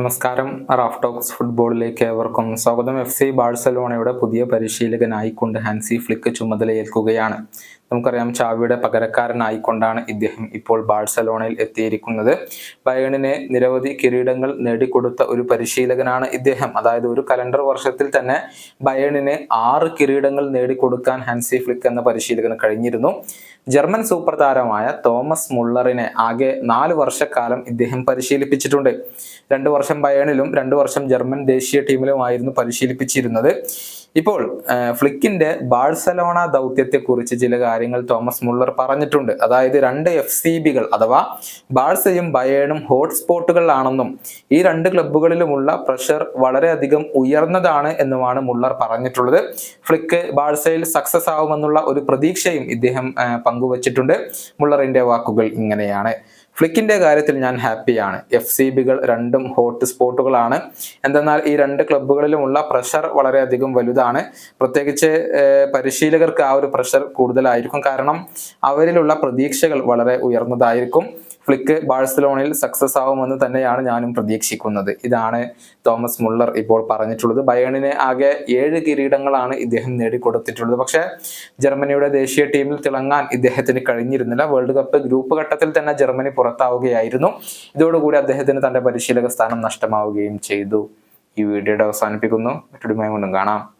നമസ്കാരം. Raf talks ഫുട്ബോളിലേക്ക് ഏവർക്കും സ്വാഗതം. എഫ് സി ബാഴ്സലോണയുടെ പുതിയ പരിശീലകനായിക്കൊണ്ട് ഹാൻസി ഫ്ലിക്ക് ചുമതലയേൽക്കുകയാണ്. നമുക്കറിയാം ചാവിയുടെ പകരക്കാരനായിക്കൊണ്ടാണ് ഇദ്ദേഹം ഇപ്പോൾ ബാഴ്സലോണയിൽ എത്തിയിരിക്കുന്നത്. ബയണിനെ നിരവധി കിരീടങ്ങൾ നേടിക്കൊടുത്ത ഒരു പരിശീലകനാണ് ഇദ്ദേഹം. അതായത് ഒരു കലണ്ടർ വർഷത്തിൽ തന്നെ ബയണിന് ആറ് കിരീടങ്ങൾ നേടിക്കൊടുക്കാൻ ഹാൻസി ഫ്ലിക്ക് എന്ന പരിശീലകന് കഴിഞ്ഞിരുന്നു. ജർമ്മൻ സൂപ്പർ താരമായ തോമസ് മുള്ളറിനെ ആകെ നാല് വർഷക്കാലം ഇദ്ദേഹം പരിശീലിപ്പിച്ചിട്ടുണ്ട്. രണ്ട് വർഷം ബയണിലും രണ്ട് വർഷം ജർമ്മൻ ദേശീയ ടീമിലുമായിരുന്നു പരിശീലിപ്പിച്ചിരുന്നത്. ഇപ്പോൾ ഫ്ലിക്കിന്റെ ബാഴ്സലോണ ദൗത്യത്തെക്കുറിച്ച് ചില കാര്യങ്ങൾ തോമസ് മുള്ളർ പറഞ്ഞിട്ടുണ്ട്. അതായത് രണ്ട് എഫ് സി ബികൾ അഥവാ ബാഴ്സയും ബയേണും ഹോട്ട്സ്പോട്ടുകളാണെന്നും ഈ രണ്ട് ക്ലബ്ബുകളിലുമുള്ള പ്രഷർ വളരെയധികം ഉയർന്നതാണ് എന്നുമാണ് മുള്ളർ പറഞ്ഞിട്ടുള്ളത്. ഫ്ലിക്ക് ബാഴ്സയിൽ സക്സസ് ആവുമെന്നുള്ള ഒരു പ്രതീക്ഷയും ഇദ്ദേഹം പങ്കുവച്ചിട്ടുണ്ട്. മുള്ളറിന്റെ വാക്കുകൾ ഇങ്ങനെയാണ്. ഫ്ലിക്കിന്റെ കാര്യത്തിൽ ഞാൻ ഹാപ്പിയാണ്. എഫ് സി ബികൾ രണ്ടും ഹോട്ട് സ്പോട്ടുകളാണ്. എന്തെന്നാൽ ഈ രണ്ട് ക്ലബ്ബുകളിലുമുള്ള പ്രഷർ വളരെയധികം വലുതാണ്. പ്രത്യേകിച്ച് പരിശീലകർക്ക് ആ ഒരു പ്രഷർ കൂടുതലായിരിക്കും. കാരണം അവരിലുള്ള പ്രതീക്ഷകൾ വളരെ ഉയർന്നതായിരിക്കും. ഫ്ലിക്ക് ബാഴ്സലോണയിൽ സക്സസ് ആവുമെന്ന് തന്നെയാണ് ഞാനും പ്രതീക്ഷിക്കുന്നത്. ഇതാണ് തോമസ് മുള്ളർ ഇപ്പോൾ പറഞ്ഞിട്ടുള്ളത്. ബയേണിന് ആകെ ഏഴ് കിരീടങ്ങളാണ് ഇദ്ദേഹം നേടിക്കൊടുത്തിട്ടുള്ളത്. പക്ഷേ ജർമ്മനിയുടെ ദേശീയ ടീമിൽ തിളങ്ങാൻ ഇദ്ദേഹത്തിന് കഴിഞ്ഞിരുന്നില്ല. വേൾഡ് കപ്പ് ഗ്രൂപ്പ് ഘട്ടത്തിൽ തന്നെ ജർമ്മനി പുറത്താവുകയായിരുന്നു. ഇതോടുകൂടി അദ്ദേഹത്തിന് തന്റെ പരിശീലക സ്ഥാനം നഷ്ടമാവുകയും ചെയ്തു. ഈ വീഡിയോയുടെ അവസാനിപ്പിക്കുന്നു. മറ്റൊരു കൊണ്ടും കാണാം.